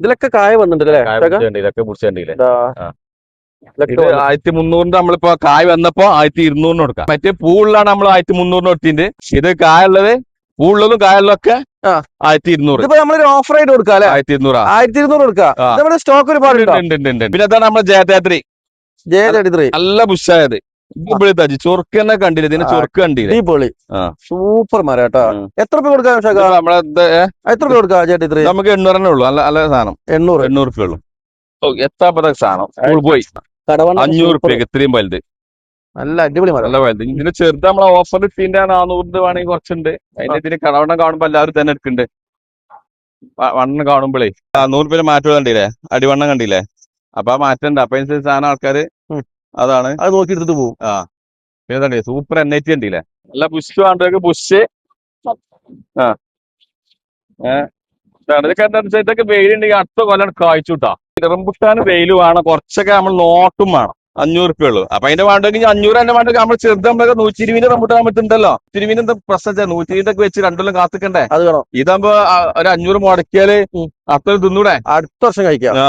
ഇതിലൊക്കെ കായ വന്നിട്ടുണ്ട് ഇതൊക്കെ പിടിച്ചിട്ടുണ്ടല്ലേ. ആയിരത്തി മുന്നൂറിന്റെ നമ്മളിപ്പോ കായ് വന്നപ്പോ ആയിരത്തി ഇരുന്നൂറിന് കൊടുക്കാം. മറ്റേ പൂളിലാണ് നമ്മൾ ആയിരത്തി മുന്നൂറിന് കൊടുത്തിട്ടുണ്ട്. ഇത് കായുള്ളത് കായ കായുള്ളതൊക്കെ. ആയിരത്തി ഇരുന്നൂറ്. ഇപ്പൊ നമ്മളൊരു ഓഫർ ആയിട്ട് കൊടുക്കാം ആയിരത്തി ഇരുന്നൂറ്? ആയിരത്തി ഇരുന്നൂറ് കൊടുക്കാം. നമ്മുടെ സ്റ്റോക്ക് ഒരുപാട്. പിന്നെ അതാണ് നമ്മുടെ ജയതാത്രി. ജയതാത്രി. നല്ല ബുഷായത് ഇവിടെ തജി ചൊറുക്ക് തന്നെ കണ്ടില്ല. ഇതിന് ആ. കണ്ടില്ല? അടിപൊളി. സൂപ്പർ മരം കേട്ടോ എത്ര രൂപ കൊടുക്കാം ഷാക്ക നമ്മളെ എത്ര രൂപ കൊടുക്കാം ചേട്ടി ഇത്ര ത്രീ നമുക്ക് എണ്ണൂറന്നെ ഉള്ളൂ. നല്ല നല്ല സാധനം. എണ്ണൂറ്. എണ്ണൂറ് രൂപ ഉള്ളൂ. ഓ എത്താപ്പത സാധനം? പോയി. അഞ്ഞൂറ് രൂപയ്ക്ക് ഇത്രയും വലുത്. നല്ല അടിപൊളി മരം. നല്ല വലുത്. ഇതിന് ചെറുത് നമ്മളെ ഓഫർ ഇട്ടിന്റെ നാനൂറിന്റെ വേണമെങ്കിൽ കുറച്ചുണ്ട്. അതിന്റെ ഇതിന് കടവണ്ണം കാണുമ്പോ എല്ലാവരും തന്നെ എടുക്കുന്നുണ്ട്. വണ്ണം കാണുമ്പോഴേ ആ നൂറ് രൂപ മാറ്റം കണ്ടില്ലേ? അടിവണ്ണം കണ്ടില്ലേ? അപ്പൊ ആ മാറ്റം ഉണ്ട്. അപ്പൊ അതിനനുസരിച്ച് സാധനം ആൾക്കാര്. അതാണ്. അത് നോക്കി എടുത്തിട്ട് പോകും പിന്നെ തന്നെ സൂപ്പർ എൻ ഐ ടി ഉണ്ടല്ലേ നല്ല ബുഷ് വേണ്ടവർക്ക് ബുഷ് ആ. ഇതൊക്കെ എന്താ വെച്ചാൽ ഇതൊക്കെ വെയിലുണ്ടെങ്കിൽ അടുത്ത കൊല്ലം കായ്ച്ചുട്ടാ കിട്ടാ റംബുട്ടാന് വെയിൽ വേണം. കുറച്ചൊക്കെ നമ്മൾ നോട്ടും വേണം. അഞ്ഞൂറ് റുപ്യ ഉള്ളൂ. അപ്പൊ അതിന്റെ വേണ്ടെങ്കിൽ അഞ്ഞൂറ് തന്നെ വേണ്ടെങ്കിൽ നമ്മൾ ചെറുത് നമ്മളൊക്കെ നൂറ്റി ഇരുപതിന് റംബുട്ടാൻ പറ്റുന്നുണ്ടല്ലോ തിരുവിന് എന്താ പ്രശ്നം നൂറ്റി ഇരുപതൊക്കെ വെച്ച് രണ്ടുകൊല്ലം കാത്തിക്കണ്ടേ? അത് വേണം. ഇതാകുമ്പോ ഒരു അഞ്ഞൂറ് മുടക്കിയാൽ. അത്ര തിന്നൂടെ? അടുത്ത വർഷം കഴിക്കാം. ആ.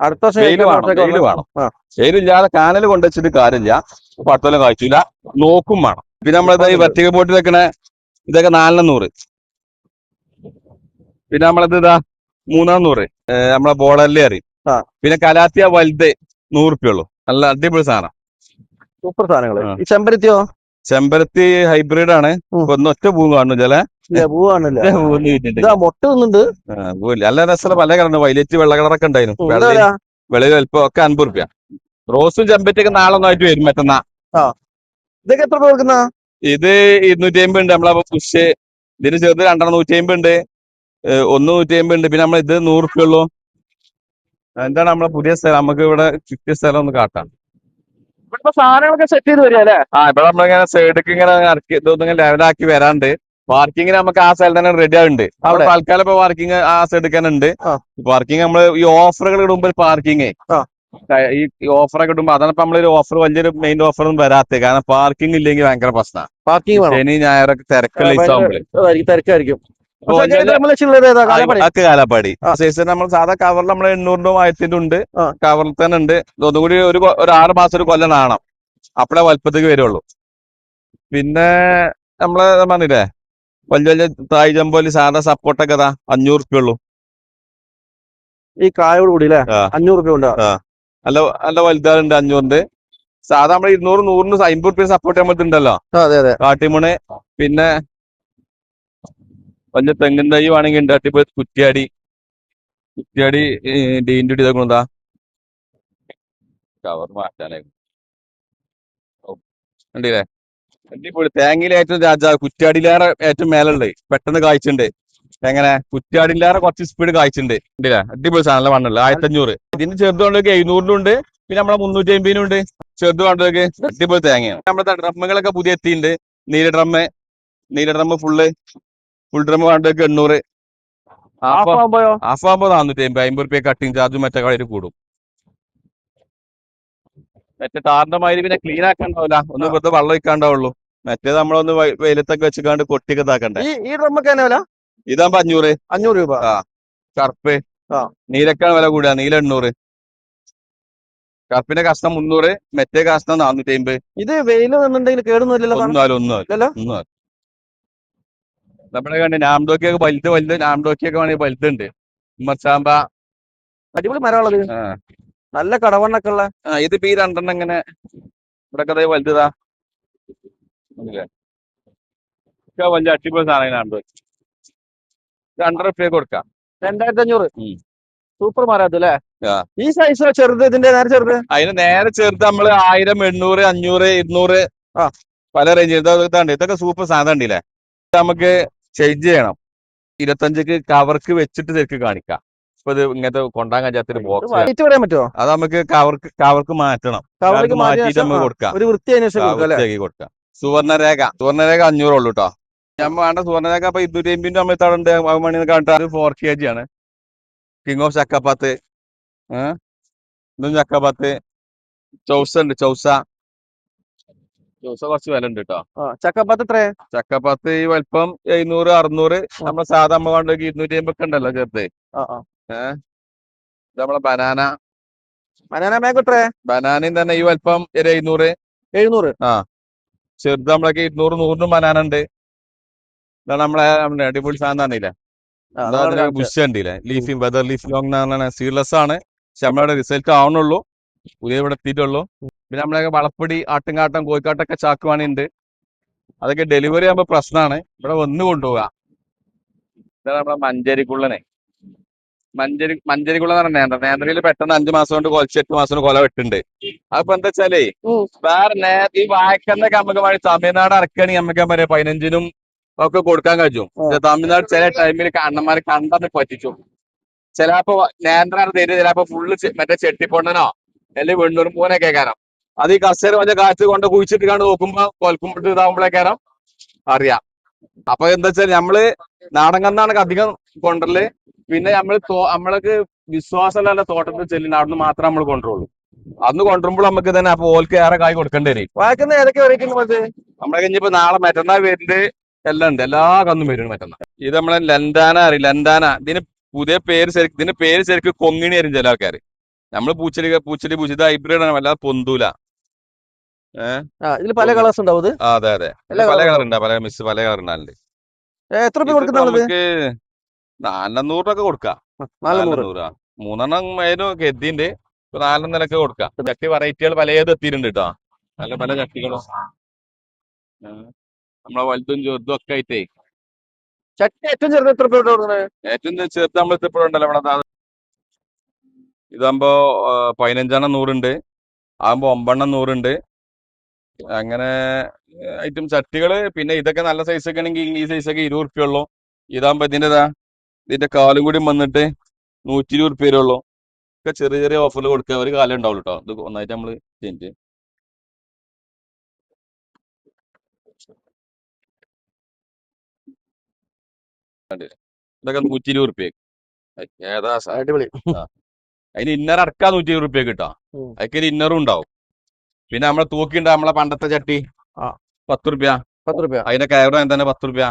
അടുത്ത വേണം, വേണം. വെയിലില്ലാതെ കാനൽ കൊണ്ടുവച്ചിട്ട് കാര്യമില്ല. അപ്പൊ അടുത്തൊല്ലം കാഴ്ചയില്ല നോക്കും വേണം. പിന്നെ നമ്മളിത് ഈ വെറ്റിക ബോട്ടിൽ വെക്കണ ഇതൊക്കെ നാലിനൂറ് പിന്നെ നമ്മളത് ഇതാ മൂന്നാന്നൂറ് നമ്മളെ ബോളല്ലേ അറിയും പിന്നെ കലാത്തിയ വലുത് നൂറുപ്യുള്ളൂ ഉള്ളൂ. നല്ല അടിപൊളി സാധനം. സൂപ്പർ സാധനങ്ങൾ. ഈ ചെമ്പരത്തിയോ? ചെമ്പരത്തി ഹൈബ്രിഡ് ആണ്. ഒറ്റ പൂ കാണുന്നു ചില മൊട്ട ആ, പൂവില്ല. നല്ല രസമുള്ള പല കളറുണ്ട്. വൈലറ്റ് വെള്ള കളറൊക്കെ ഉണ്ടായിരുന്നു. എന്താ വെള്ളയും പറയാ വെളി വലിപ്പം ഒക്കെ അൻപത് റുപ്യ. റോസും ചെമ്പറ്റൊക്കെ നാളെ ഒന്നായിട്ട് വരും മറ്റന്നാ. ഇതൊക്കെ എത്ര കൊടുക്കുന്ന? ഇത് ഇരുന്നൂറ്റി അമ്പത് ഉണ്ട്. നമ്മളെ പുഷ് ഇതിന് ചെറുത് രണ്ടെണ്ണം നൂറ്റി അമ്പത് ഉണ്ട് ഒന്ന് നൂറ്റി അമ്പത് ഉണ്ട്. പിന്നെ നമ്മൾ ഇത് നൂറ് റുപ്യ ഉള്ളൂ. എന്താണ് നമ്മളെ പുതിയ സ്ഥലം? നമുക്ക് ഇവിടെ ചുറ്റിയ സ്ഥലം ഒന്ന് കാട്ടാം. ഇപ്പൊ സാധനങ്ങളൊക്കെ സെറ്റ് ചെയ്ത് വരിക അല്ലേ? ആ ഇപ്പൊ നമ്മളിങ്ങനെ സൈഡിലേക്ക് ഇങ്ങനെ ഇറക്കി ഇതൊന്നും ലെവലാക്കി വരാണ്ട്. പാർക്കിങ്ങിന് നമുക്ക് ആ സ്ഥലം തന്നെ റെഡി ആവുന്നുണ്ട് അവിടെ? തൽക്കാലം ഇപ്പൊ പാർക്കിംഗ് ആ സൈഡിൽ തന്നെ ഉണ്ട്. പാർക്കിംഗ് നമ്മൾ ഈ ഓഫറുകൾ ഇടുമ്പോൾ പാർക്കിംഗ് ആ. ഈ ഓഫറൊക്കെ ഇടുമ്പോ അതാണ് ഇപ്പൊ നമ്മളൊരു ഓഫർ വലിയൊരു മെയിൻ ഓഫർ ഒന്നും വരാത്തത്. കാരണം പാർക്കിംഗ് ഇല്ലെങ്കിൽ ഭയങ്കര പ്രശ്നമാണ് പാർക്കിംഗ് വേണം? ശനി ഞായറൊക്കെ തിരക്കുള്ള തിരക്കായിരിക്കും. ഏതാ? കാലപ്പടി. സൈസ് നമ്മൾ സാധാ കവറിൽ നമ്മൾ എണ്ണൂറിന്റെ ആയിരത്തിന്റെ ഉണ്ട്. കവറിൽ തന്നെ ഉണ്ട്. ഒന്നും കൂടി ഒരു ഒരു ആറ് മാസം ഒരു കൊല്ലം ആണം അപ്പഴേ വലുപ്പത്തേക്ക് വരുള്ളൂ. പിന്നെ നമ്മളെ പറഞ്ഞില്ലേ വലിയ വലിയ തായ് ജമ്പോലി സാധാ സപ്പോർട്ട് ഒക്കെ അഞ്ഞൂറ് റുപ്യ ഉള്ളൂ. ഈ കായോട് കൂടി അല്ലേ. അഞ്ഞൂറ് രൂപ ഉണ്ട് നല്ല നല്ല വലുതാറുണ്ട് അഞ്ഞൂറിന്റെ സാധാ നമ്മൾ ഇരുന്നൂറ് നൂറിന് അമ്പത് റുപ്യ സപ്പോർട്ട് ചെയ്യാൻ പറ്റുന്നുണ്ടല്ലോ കാട്ടിമണ്. പിന്നെ വലിയ തെങ്ങിൻ തൈ വേണമെങ്കിൽ ഉണ്ട്. അട്ടിപ്പോ കുറ്റിയാടി. കുറ്റിയാടി ഡീന്റെ ഇതൊക്കെ എന്താ കവർ മാറ്റാനായിരുന്നു കണ്ടില്ലേ? അടിപൊളി. തേങ്ങയിൽ ഏറ്റവും രാജാവ് കുറ്റിയാടിയിലേറെ ഏറ്റവും മേലുള്ളത് പെട്ടെന്ന് കായ്ച്ചുണ്ട്. എങ്ങനെ? കുറ്റിയാടിയിലേറെ കുറച്ച് സ്പീഡ് കായ്ച്ചുണ്ട്. കണ്ടില്ലേ? അടിപൊളി സാധനം. വേണമല്ലോ ആയിരത്തി അഞ്ഞൂറ് ഇതിന് ചെറുത് എഴുന്നൂറിനും ഉണ്ട്. പിന്നെ നമ്മളെ മുന്നൂറ്റി അമ്പതിനും ഉണ്ട്. ചെറുത് കൊണ്ടൊക്കെ അടിപൊളി തേങ്ങയാണ്. നമ്മുടെ ഡ്രമ്മുകളൊക്കെ പുതിയ എത്തിയിട്ടുണ്ട്. നീല ഡ്രമ്മ്. നീല ഡ്രമ്മ് ഫുള്ള് ഫുൾ ഡ്രം വേണ്ടതൊക്കെ എണ്ണൂറ് ഹാഫ് ആകുമ്പോൾ നാനൂറ്റി അമ്പത് അമ്പത് റുപ്യ കട്ടിങ് ചാർജും മറ്റേ കളയിൽ കൂടും. മറ്റേ ടാറിന്റെ മാതിരി പിന്നെ ക്ലീൻ ആക്കണ്ടാവില്ല ഒന്ന് വെറുതെ വെള്ളം ഒഴിക്കാണ്ടാവുള്ളൂ. മറ്റേത് നമ്മളൊന്ന് വെയിലത്തൊക്കെ വെച്ചിക്കാണ്ട് കൊട്ടിയൊക്കെ ഇതാക്കണ്ടേ? ഈ ഡ്രമ്മൊക്കെ വില? ഇതാകുമ്പോ അഞ്ഞൂറ്. അഞ്ഞൂറ് രൂപ. കറുപ്പ്. ആ. നീലക്കാണ് വില കൂടുക നീല എണ്ണൂറ്. കറുപ്പിന്റെ കഷ്ണം മുന്നൂറ്. മറ്റേ കഷ്ണം നാനൂറ്റി അമ്പത് ഇത് വെയിൽ നിന്നുണ്ടെങ്കിൽ കേടുന്നില്ലല്ലോ? ഒന്നാലും ഒന്നാലും ഇല്ലല്ലോ? ഒന്നാലും നമ്മുടെ കണ്ട് നാംഡോക്കിയൊക്കെ വലുത് വലുത് നാംഡോക്കിയൊക്കെ വേണമെങ്കിൽ വലുതുണ്ട്. ഉമ്മർസാമ്പ. അടിപൊളി മരമുള്ളത് നല്ല കടവണ്ണൊക്കെ ഉള്ള. ഇത് ഇതിപ്പോ ഈ രണ്ടെണ്ണം ഇങ്ങനെ ഇവിടെ കഥ വലുതാ. വലിയ അടിപൊളി സാധനം രണ്ടര റുപ്യ കൊടുക്കാം. രണ്ടായിരത്തി അഞ്ഞൂറ്. സൂപ്പർ മരാത്തു അല്ലേ. ഈ സൈസ് ചെറുത് ഇതിന്റെ നേരെ ചെറുത്? അതിന് നേരെ ചെറുത് നമ്മൾ ആയിരം എണ്ണൂറ് അഞ്ഞൂറ് ഇരുന്നൂറ് ആ. പല റേഞ്ച് ഇതൊക്കെ സൂപ്പർ സാധനം ഉണ്ടല്ലേ നമുക്ക് ചേഞ്ച് ചെയ്യണം. ഇരുപത്തഞ്ചക്ക് കവർക്ക് വെച്ചിട്ട് ശരിക്ക് കാണിക്കാം. ഇപ്പൊ ഇത് ഇങ്ങനത്തെ കൊണ്ടാൻ കഴിയാത്തൊരു ബോക്സ് പറയാൻ പറ്റുമോ അത് നമുക്ക് കവർക്ക് കവർക്ക് മാറ്റണം. കവർക്ക് മാറ്റിയ മാറ്റിയിട്ട് നമുക്ക് കൊടുക്കാം. ഒരു വൃത്തിയാക്കി കൊടുക്കാം. സുവർണരേഖ. സുവർണരേഖ അഞ്ഞൂറ് ഉള്ളൂ കേട്ടോ ഞാൻ വേണ്ട സുവർണരേഖ അപ്പൊ ഇരുന്നൂറ്റി അമ്പതിന്റെ അമ്മത്തവിടെ ഉണ്ട് മണി കാണിട്ട് ഫോർ കെ ജി ആണ്. കിങ് ഓഫ് ചക്കപ്പാത്ത് ഏഹ് ഇതും ചക്കപ്പാത്ത് ചൗസ ഉണ്ട് ചൗസ. ചൗസ കുറച്ച് വില ഉണ്ട് കേട്ടോ ചക്കപ്പാത്ത് എത്ര ചക്കപ്പാത്ത് ഈ വലിപ്പം എഴുന്നൂറ് അറുന്നൂറ്. നമ്മളെ സാധാ അമ്മ കൊണ്ടൊക്കെ ഇരുന്നൂറ്റി അമ്പത് ഉണ്ടല്ലോ ചേർത്ത്. ഏഹ് ഇത് നമ്മളെ ബനാന. ബനാന മാങ്കോ എത്ര ബനാനയും തന്നെ ഈ വലിപ്പം ഒരു എഴുന്നൂറ്. എഴുന്നൂറ്? ആ. ചെറുത് നമ്മളൊക്കെ ഇരുന്നൂറ് നൂറിനും ബനാന ഉണ്ട് ഇതാണ് നമ്മളെ അടിപൊളി സാധനം തന്നില്ല ബുഷ് കണ്ടില്ലേ leafy weather leaf long seedless ആണ്. പക്ഷെ നമ്മളവിടെ റിസൾട്ട് ആവണുള്ളൂ. പുതിയ ഇവിടെ എത്തിയിട്ടുള്ളൂ. പിന്നെ നമ്മളെ വളപ്പൊടി ആട്ടുംകാട്ടം കോഴിക്കാട്ടൊക്കെ ചാക്കുവാണിണ്ട്. അതൊക്കെ ഡെലിവറി ആകുമ്പോ പ്രശ്നമാണ് ഇവിടെ വന്ന് കൊണ്ടുപോകാം ഇതാണ് നമ്മളെ മഞ്ചേരിക്കുള്ളനെ. മഞ്ചേരി മഞ്ചേരിക്കുള്ള പറഞ്ഞ നേന്ത്ര. നേന്ത്രയിൽ പെട്ടെന്ന് അഞ്ചു മാസം കൊണ്ട് കൊലച്ച് എട്ട് മാസം കൊണ്ട് കൊല വെട്ടുണ്ട്. അപ്പൊ എന്താ വെച്ചാലേ. വേറെ നേ ഈ വായക്കന്നൊക്കെ നമുക്ക് വഴി തമിഴ്നാട് ഇറക്കുകയാണെങ്കിൽ നമുക്ക് പറയാം പതിനഞ്ചിനും ഒക്കെ കൊടുക്കാൻ കഴിയും. തമിഴ്നാട് ചില ടൈമിൽ കണ്ണന്മാരെ കണ്ടെന്ന് പറ്റിച്ചു. ചിലപ്പോ നേന്ത്രാണ് തരും ചിലപ്പോ ഫുള്ള് മറ്റേ ചെട്ടിപ്പൊണ്ടനോ അല്ലെങ്കിൽ വെണ്ണൂർ പൂനെ കാരണം അത് ഈ കസേര വന്ന കാറ്റ് കൊണ്ട് കുഴിച്ചിട്ട് കണ്ട് നോക്കുമ്പോ കൊൽക്കുമ്പിട്ട് ഇതാവുമ്പോഴേക്കാരം അറിയാം. അപ്പൊ എന്താ വെച്ചാൽ നമ്മൾ നാടൻ കന്നാണ് അധികം കൊണ്ടൽ പിന്നെ നമ്മൾ തോ- നമ്മൾക്ക് വിശ്വാസമല്ല തോട്ടത്തിൽ ചെല്ലുന്ന അവിടുന്ന് മാത്രമേ നമ്മൾ കൊണ്ടുള്ളൂ അന്ന് കൊണ്ടുവരുമ്പോൾ നമുക്ക് തന്നെ അപ്പൊ ഓൽക്ക് ഏറെ കായ് കൊടുക്കേണ്ടി വരും. വായിക്കുന്ന ഏതൊക്കെ ഉണ്ട് മറ്റേ നമ്മളെ കഴിഞ്ഞപ്പോ നാളെ മറ്റന്നാൾ വരുന്നുണ്ട് എല്ലാം ഉണ്ട്. എല്ലാ കന്നും വരും മറ്റന്നാൾ ഇത് നമ്മളെ ലന്താന അറിയില്ല ലന്താന. ഇതിന് പുതിയ പേര് ശരിക്കും ഇതിന്റെ പേര് ശരിക്കും കൊങ്ങിണി ആയിരുന്നു ചില ആൾക്കാര്. നമ്മൾ പൂച്ചെടി പൂച്ചെടി പൂച്ച ഹൈബ്രിഡ് ആണ്. അല്ലാതെ പൊന്തൂല. ഇതിൽ പല കളേഴ്സ് ഉണ്ടാവും ഇത്? അതെ അതെ. പല കളർ ഉണ്ട്. പല മിസ് പല കളർ ഉണ്ടാവില്ലേ എത്ര രൂപ കൊടുക്കുന്ന നമുക്ക് നാലെണ്ണൂറിനൊക്കെ കൊടുക്കാം. നാലെണ്ണൂറ് മൂന്നെണ്ണം അതിന് കെത്തിണ്ട് ഇപ്പൊ നാലെണ്ണം കൊടുക്കാം. ചട്ടി വെറൈറ്റികൾ പലത് എത്തിയിട്ടുണ്ട് കേട്ടോ നല്ല പല ചട്ടികളും. നമ്മളെ വലുതും ചെറുതും ഒക്കെ ആയിട്ടേ. ചട്ടി ഏറ്റവും ചെറുത് എത്ര രൂപ കൊടുക്കുന്നത് ഏറ്റവും ചെറുത് നമ്മൾ ഇപ്പോഴുണ്ടല്ലോ ഇവിടെ ദാ ഇതാകുമ്പോ ആ, പതിനഞ്ചെണ്ണം നൂറുണ്ട്. ആകുമ്പോ ഒമ്പെണ്ണം നൂറുണ്ട്. അങ്ങനെ ഐറ്റം ചട്ടികൾ പിന്നെ ഇതൊക്കെ നല്ല സൈസ് ഒക്കെ ആണെങ്കിൽ ഈ സൈസ് ഒക്കെ ഇരുപത് റുപ്യ ഉള്ളൂ ഇതാകുമ്പോ ഇതിന്റെ ഇതാ ഇതിന്റെ കാലും കൂടി വന്നിട്ട് നൂറ്റി ഇരുപത് റുപ്യ ഉള്ളൂ ഒക്കെ ചെറിയ ചെറിയ ഓഫറിൽ കൊടുക്കുക ഒരു കാലം ഉണ്ടാവുള്ളൂ കേട്ടോ ഇത് ഒന്നായിട്ട് നമ്മൾ ചേഞ്ച് ഇതൊക്കെ നൂറ്റി ഇരുപത് റുപ്യ ഏതാ സാ അടിപൊളി. അതിന് ഇന്നർ അടക്കാൻ നൂറ്റി ഇരുപത് റുപ്യ കിട്ടാം ഉം. ഇന്നറും ഉണ്ടാവും. പിന്നെ നമ്മളെ തൂക്കിണ്ട നമ്മളെ പണ്ടത്തെ ചട്ടി. ആ. പത്ത് റുപ്യ പത്ത് റുപ്യ അതിന്റെ കയറും തന്നെ പത്ത് റുപ്യ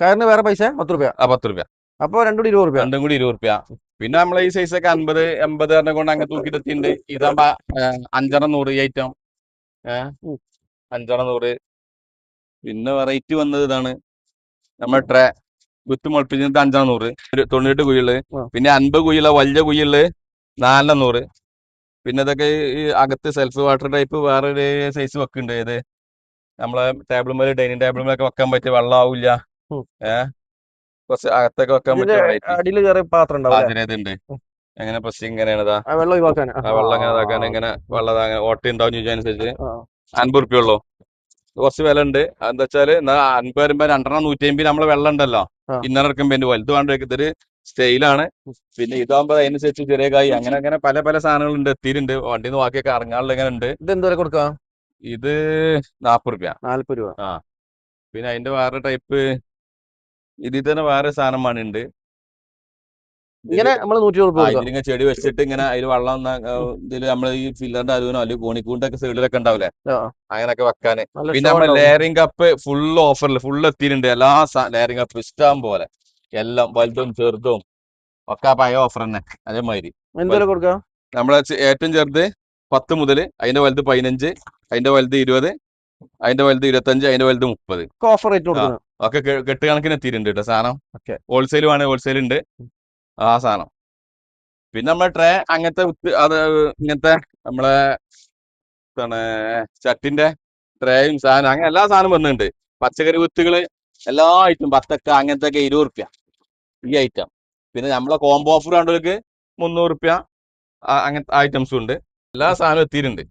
കയറിന് വേറെ പൈസ? പത്ത് റുപ്യ ആ പത്ത് റുപ്യ അപ്പൊ രണ്ടും കൂടി ഇരുപത് റുപ്യ രണ്ടും കൂടി ഇരുപത് റുപ്യ പിന്നെ നമ്മളെ ഈ സൈസ് ഒക്കെ അൻപത് എൺപത് പറഞ്ഞ കൊണ്ട് അങ്ങനെ തൂക്കിട്ടെത്തിണ്ട് ഇതാകുമ്പോ അഞ്ചെണ്ണം നൂറ് ഈ ഐറ്റം ഏഹ് ഉം. അഞ്ചെണ്ണം നൂറ്. പിന്നെ വെറൈറ്റി വന്നത് ഇതാണ് നമ്മളെ ട്രേ വിത്ത് മുളപ്പിച്ചിട്ട് അഞ്ചെണ്ണം നൂറ്. ഒരു തൊണ്ണൂറ്റെട്ട് കുഴികൾ ആ. പിന്നെ അൻപത് കുഴിയുള്ള വലിയ കുഴികൾ നാലെണ്ണം നൂറ്. പിന്നെ ഇതൊക്കെ ഈ അകത്ത് സെൽഫ് വാട്ടർ ടൈപ്പ് വേറൊരു സൈസ് വെക്കുന്നുണ്ട് ഏത്? നമ്മളെ ടേബിൾ മേലെ ഡൈനിങ് ടേബിൾ മേലൊക്കെ വെക്കാൻ പറ്റിയ വെള്ളം ആവില്ല. ഉം. ഏഹ് കുറച്ച് അകത്തൊക്കെ വെക്കാൻ പറ്റിയ പാത്രം എങ്ങനെ പ്രശ്നം ഇങ്ങനെയാണ് വെള്ളം ഒഴിവാക്കാൻ വെള്ളം ഇങ്ങനെ ഇതാക്കാൻ ഇങ്ങനെ വെള്ളം അങ്ങനെ ഓട്ട ഉണ്ടാവും ചോദിച്ചനുസരിച്ച് ആ. അൻപത് റുപ്യ ഉള്ളൂ. കുറച്ച് വില ഉണ്ട്. എന്താ വെച്ചാൽ അൻപത് വരുമ്പോ രണ്ടെണ്ണം നൂറ്റി അമ്പത് നമ്മളെ വെള്ളം ഉണ്ടല്ലോ. ഇന്നലെ എടുക്കുമ്പോ വലുത് വേണ്ട ഇതൊരു സ്റ്റൈലാണ്. പിന്നെ ഇതാകുമ്പോ അതിനനുസരിച്ച് ചെറിയ കായ് അങ്ങനെ അങ്ങനെ പല പല സാധനങ്ങളുണ്ട്. എത്തിയിട്ടുണ്ട്. വണ്ടിന്ന് ബാക്കിയൊക്കെ ഇറങ്ങാനുള്ള ഇങ്ങനെ ഉണ്ട്. ഇത് എന്തുവരെ കൊടുക്കാം? ഇത് നാപ്പത് രൂപ നാല്പത് രൂപ. ആ. പിന്നെ അതിന്റെ വേറെ ടൈപ്പ് ഇതിൽ തന്നെ വേറെ സാധനം വേണുണ്ട് ഇങ്ങനെ നമ്മൾ നൂറ്റി ഇതിലിങ്ങനെ ചെടി വെച്ചിട്ട് ഇങ്ങനെ അതിൽ വെള്ളം ഇതിൽ നമ്മൾ ഈ ഫില്ലറിന്റെ അരുവിനോ അല്ലെങ്കിൽ കോണിക്കൂണ്ടൊക്കെ സൈഡിലൊക്കെ ഉണ്ടാവില്ലേ. അങ്ങനെയൊക്കെ വെക്കാന്. പിന്നെ നമ്മുടെ നമ്മളെ ലെയറിംഗ് കപ്പ് ഫുൾ ഓഫറിൽ ഫുൾ എത്തിയിട്ടുണ്ട്. എല്ലാ ലെയറിംഗ് കപ്പ് ഇഷ്ടം പോലെ. എല്ലാം വലുതും ചെറുതും ഒക്കെ പഴയ ഓഫർ തന്നെ. അതേമാതിരി. എന്തുവരെ കൊടുക്കാം? നമ്മളെ ഏറ്റവും ചെറുത് പത്ത് മുതൽ അതിന്റെ വലുത് പതിനഞ്ച് അതിന്റെ വലുത് ഇരുപത് അതിന്റെ വലുത് ഇരുപത്തഞ്ച് അതിന്റെ വലുത് മുപ്പത്. ഓഫർ റേറ്റ് ഒക്കെ കെട്ട് കണക്കിന് എത്തിയിട്ടുണ്ട് കേട്ടോ സാധനം. ഹോൾസെയിൽ വേണേ ഹോൾസെയിൽ ഉണ്ട്. ആ സാധനം. പിന്നെ നമ്മളെ ട്രേ അങ്ങനത്തെ അത് ഇങ്ങനത്തെ നമ്മളെ എന്താണ് ചട്ടിന്റെ ട്രേയും സാധനം അങ്ങനെ എല്ലാ സാധനവും വന്നിട്ടുണ്ട്. പച്ചക്കറി വിത്തുകൾ എല്ലാ ഐറ്റം ബത്തക്ക അങ്ങനത്തെ ഒക്കെ ഇരുപത് റുപ്യ. ഈ ഐറ്റം പിന്നെ നമ്മളെ കോംബോ ഓഫർ കണ്ടവർക്ക് മുന്നൂറ് റുപ്യ അങ്ങനത്തെ ഐറ്റംസും ഉണ്ട്. എല്ലാ സാധനവും എത്തിയിട്ടുണ്ട്.